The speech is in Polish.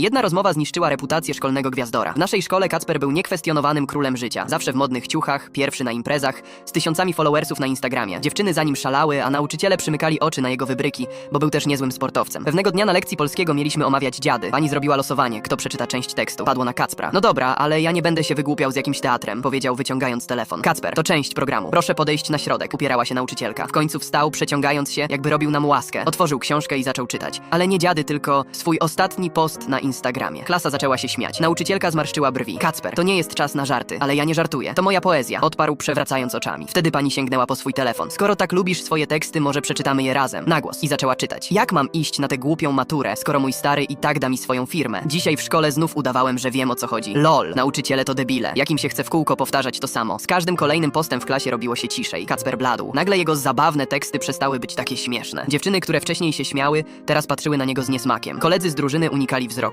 Jedna rozmowa zniszczyła reputację szkolnego gwiazdora. W naszej szkole Kacper był niekwestionowanym królem życia. Zawsze w modnych ciuchach, pierwszy na imprezach, z tysiącami followersów na Instagramie. Dziewczyny za nim szalały, a nauczyciele przymykali oczy na jego wybryki, bo był też niezłym sportowcem. Pewnego dnia na lekcji polskiego mieliśmy omawiać dziady. Pani zrobiła losowanie, kto przeczyta część tekstu. Padło na Kacpra. No dobra, ale ja nie będę się wygłupiał z jakimś teatrem, powiedział wyciągając telefon. Kacper, to część programu. Proszę podejść na środek, upierała się nauczycielka. W końcu wstał, przeciągając się, jakby robił nam łaskę. Otworzył książkę i zaczął czytać. Ale nie dziady, tylko swój ostatni post na Instagramie. Klasa zaczęła się śmiać. Nauczycielka zmarszczyła brwi. Kacper, to nie jest czas na żarty, ale ja nie żartuję. To moja poezja. Odparł przewracając oczami. Wtedy pani sięgnęła po swój telefon. Skoro tak lubisz swoje teksty, może przeczytamy je razem. Na głos. I zaczęła czytać. Jak mam iść na tę głupią maturę, skoro mój stary i tak da mi swoją firmę? Dzisiaj w szkole znów udawałem, że wiem o co chodzi. LOL. Nauczyciele to debile. Jakim się chce w kółko powtarzać to samo. Z każdym kolejnym postem w klasie robiło się ciszej. Kacper bladł. Nagle jego zabawne teksty przestały być takie śmieszne. Dziewczyny, które wcześniej się śmiały, teraz patrzyły na niego z niesmakiem. Koledzy z drużyny unikali wzroku.